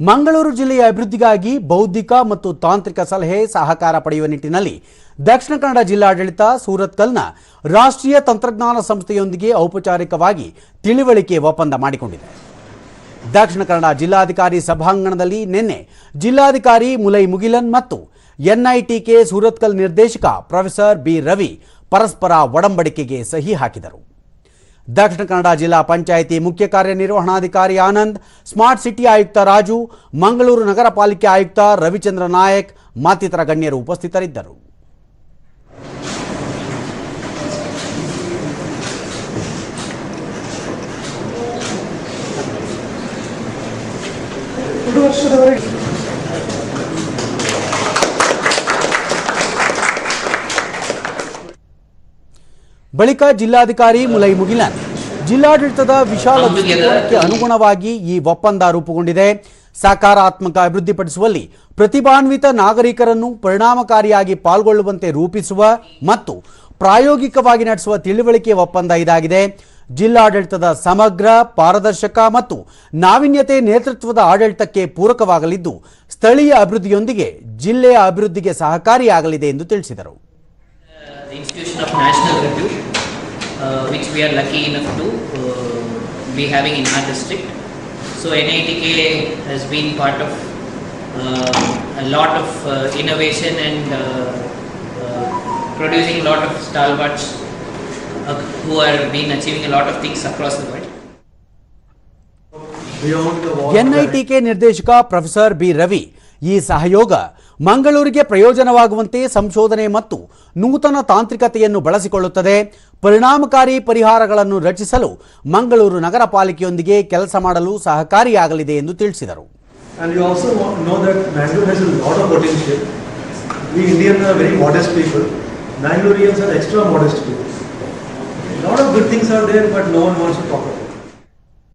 ಮಂಗಳೂರು ಜಿಲ್ಲೆಯ ಅಭಿವೃದ್ಧಿಗಾಗಿ ಬೌದ್ಧಿಕ ಮತ್ತು ತಾಂತ್ರಿಕ ಸಲಹೆ ಸಹಕಾರ ಪಡೆಯುವ ನಿಟ್ಟಿನಲ್ಲಿ ದಕ್ಷಿಣ ಕನ್ನಡ ಜಿಲ್ಲಾಡಳಿತ ಸೂರತ್ಕಲ್ನ ರಾಷ್ಟ್ರೀಯ ತಂತ್ರಜ್ಞಾನ ಸಂಸ್ಥೆಯೊಂದಿಗೆ ಔಪಚಾರಿಕವಾಗಿ ತಿಳಿವಳಿಕೆ ಒಪ್ಪಂದ ಮಾಡಿಕೊಂಡಿದೆ. ದಕ್ಷಿಣ ಕನ್ನಡ ಜಿಲ್ಲಾಧಿಕಾರಿ ಸಭಾಂಗಣದಲ್ಲಿ ನಿನ್ನೆ ಜಿಲ್ಲಾಧಿಕಾರಿ ಮುಲೈ ಮುಗಿಲನ್ ಮತ್ತು ಎನ್ಐಟಿಕೆ ಸೂರತ್ಕಲ್ ನಿರ್ದೇಶಕ ಪ್ರೊಫೆಸರ್ ಬಿ ರವಿ ಪರಸ್ಪರ ಒಡಂಬಡಿಕೆಗೆ ಸಹಿ ಹಾಕಿದರು. ದಕ್ಷಿಣ ಕನ್ನಡ ಜಿಲ್ಲಾ ಪಂಚಾಯಿತಿ ಮುಖ್ಯ ಕಾರ್ಯನಿರ್ವಹಣಾಧಿಕಾರಿ ಆನಂದ್, ಸ್ಮಾರ್ಟ್ ಸಿಟಿ ಆಯುಕ್ತ ರಾಜು, ಮಂಗಳೂರು ನಗರ ಪಾಲಿಕೆ ಆಯುಕ್ತ ರವಿಚಂದ್ರ ನಾಯಕ್ ಮತ್ತಿತರ ಗಣ್ಯರು ಉಪಸ್ಥಿತರಿದ್ದರು. ವರ್ಷದವರೆಗೆ ಬಳಿಕ ಜಿಲ್ಲಾಧಿಕಾರಿ ಮುಲೈ ಮುಗಿಲನ್. ಜಿಲ್ಲಾಡಳಿತದ ವಿಶಾಲ ದೃಷ್ಟಿಕೋನಕ್ಕೆ ಅನುಗುಣವಾಗಿ ಈ ಒಪ್ಪಂದ ರೂಪುಗೊಂಡಿದೆ. ಸಕಾರಾತ್ಮಕ ಅಭಿವೃದ್ಧಿಪಡಿಸುವಲ್ಲಿ ಪ್ರತಿಭಾನ್ವಿತ ನಾಗರಿಕರನ್ನು ಪರಿಣಾಮಕಾರಿಯಾಗಿ ಪಾಲ್ಗೊಳ್ಳುವಂತೆ ರೂಪಿಸುವ ಮತ್ತು ಪ್ರಾಯೋಗಿಕವಾಗಿ ನಡೆಸುವ ತಿಳುವಳಿಕೆ ಒಪ್ಪಂದ ಇದಾಗಿದೆ. ಜಿಲ್ಲಾಡಳಿತದ ಸಮಗ್ರ ಪಾರದರ್ಶಕ ಮತ್ತು ನಾವೀನ್ಯತೆ ನೇತೃತ್ವದ ಆಡಳಿತಕ್ಕೆ ಪೂರಕವಾಗಲಿದ್ದು ಸ್ಥಳೀಯ ಅಭಿವೃದ್ಧಿಯೊಂದಿಗೆ ಜಿಲ್ಲೆಯ ಅಭಿವೃದ್ಧಿಗೆ ಸಹಕಾರಿಯಾಗಲಿದೆ ಎಂದು ತಿಳಿಸಿದರು. the institution of national review, uh, which we are lucky enough to uh, be having in our district. So NITK has been part of uh, a lot of uh, innovation and uh, uh, producing a lot of stalwarts uh, who are been achieving a lot of things across the world. beyond the wall. NITK ನಿರ್ದೇಶಕ professor B Ravi ಈ ಸಹಯೋಗ ಮಂಗಳೂರಿಗೆ ಪ್ರಯೋಜನವಾಗುವಂತೆ ಸಂಶೋಧನೆ ಮತ್ತು ನೂತನ ತಾಂತ್ರಿಕತೆಯನ್ನು ಬಳಸಿಕೊಳ್ಳುತ್ತದೆ ಪರಿಣಾಮಕಾರಿ ಪರಿಹಾರಗಳನ್ನು ರಚಿಸಲು ಮಂಗಳೂರು ನಗರ ಪಾಲಿಕೆಯೊಂದಿಗೆ ಕೆಲಸ ಮಾಡಲು ಸಹಕಾರಿಯಾಗಲಿದೆ ಎಂದು ತಿಳಿಸಿದರು Indians are extra modest people. A lot of good things are there, but no one wants to talk about.